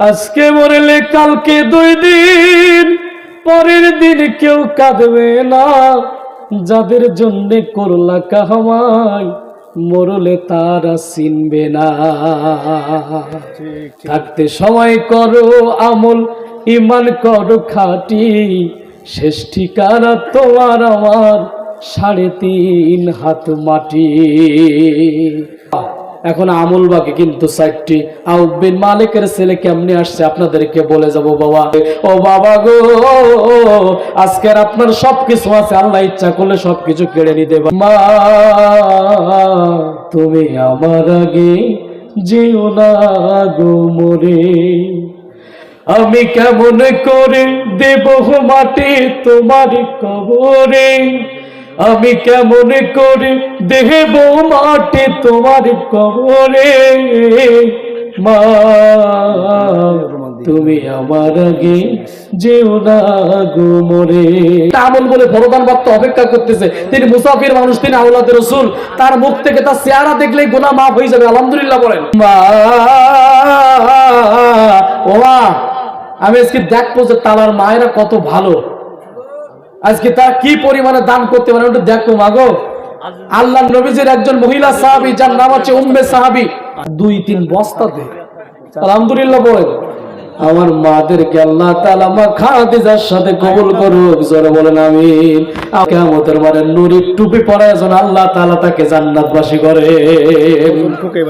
আজকে মরলে কালকে দুই দিন, পরের দিন কেউ কাঁদবে না। যাদের জন্য করলা কাহামাই মরলে তারা চিনবে না। থাকতে সময় করো, আমল ইমান করো খাটি। শেষ ঠিকানা তোমার আমার, সাড়ে তিন হাত মাটি। এখন আমল বাকি, কিন্তু সাইটটি আউবিন মালিকের ছেলে কেমনে আসছে আপনাদেরকে বলে যাব বাবা। ও বাবা গো, আজকের আপনার সবকিছু আছে, আল্লাহ ইচ্ছা করলে সবকিছু কেড়ে নিতে মা, তুমি আমার আগে যেও না গো মরে। আমি কেমন করে দেব মাটি তোমার কবরে? আমি কেমন করে দেব মাটি তোমার কবরে? মা, তুমি আমার আগে যেও না গো মরে। আমল বলে ভরদান ভক্ত অপেক্ষা করতেছে। তিনি মুসাফির মানুষ, তিনি আউলাদের রসুল। তার মুখ থেকে তার চেহারা দেখলেই গোনা মাফ হয়ে যাবে। আলহামদুলিল্লাহ বলেন। মা ও আমি আজকে দেখব যে তালার মায়েরা কত ভালো। আজকে তারা কি পরিমাণে দান করতে পারে ওটা দেখো মাগো। আল্লাহ নবীজির একজন মহিলা সাহাবি, যার নাম হচ্ছে উম্মে সাহাবি। দুই, তিন বস্তা দে। আলহামদুলিল্লাহ বলেন। আমার মাদেরকে আল্লাহ তাআলা মা খাদিজার সাথে কবুল করুক, জোরে বলেন আমিন। কিয়ামতের মারে নুরি টুপি পরায় যেন আল্লাহ তাআলা তাকে করে।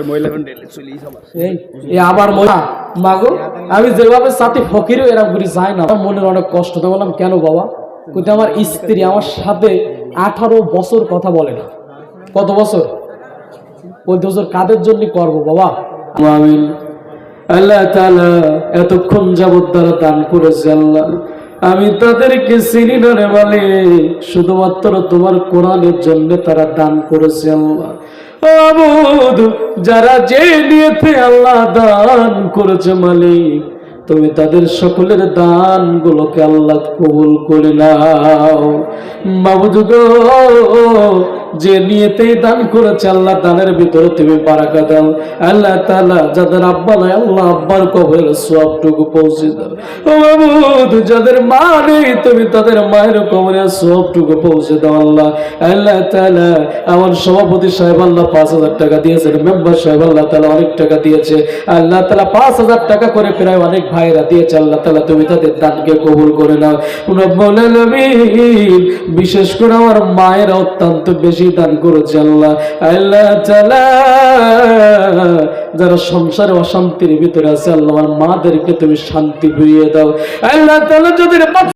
মহিলা সবার এই এই আবার মা মাগো, আমি যেভাবে সাথে ফকিরও এরকম করে যাই না। মনের অনেক কষ্ট। তো বললাম, কেন বাবা? কিন্তু আমার স্ত্রী আমার সাথে আঠারো বছর কথা বলে না। কত বছর? বলতে বছর কাদের জন্য করব বাবা? আল্লাহ এতক্ষণ যাবত তারা দান করেছে আল্লাহ। আমি তাদেরকে চিনি না রে বলে শুধুমাত্র তোমার কোরআনের জন্য তারা দান করেছে আল্লাহ। যারা যে নিয়েতে আল্লাহ দান করেছে মালিক তুমি তাদের সকলের দান গুলোকে আল্লাহ কবুল করে নাও। মাবুদ যে নিয়েতেই দান করেছে, আল্লাহ দানের ভিতরে তুমি বারাকা দাও। আল্লাহ তাআলা যাদের আব্বা নাই, আল্লাহ আব্বার কবরের সবটুকু পৌঁছে দাও। যাদের মা নেই, তুমি তাদের মায়ের কবরের সবটুকু পৌঁছে দাও, আল্লাহ। আল্লাহ তাআলা আমার সভাপতি সাহেব আল্লাহ পাঁচ হাজার টাকা দিয়েছেন, মেম্বার সাহেব আল্লাহ তাআলা অনেক টাকা দিয়েছে। আল্লাহ তালা পাঁচ হাজার টাকা করে প্রায় অনেক ভাইরা দিয়েছে, আল্লাহ তাআলা তুমি তাদের দানকে কবুল করে নাও। বিশেষ করে আমার মায়ের অত্যন্ত বেশি দান করেছে আল্লাহ। আল্লাহ যারা সংসারে অশান্তির ভিতরে আছে, আল্লাহ আমার মাদেরকে তুমি শান্তি ফিরিয়ে দাও। আল্লাহ যদি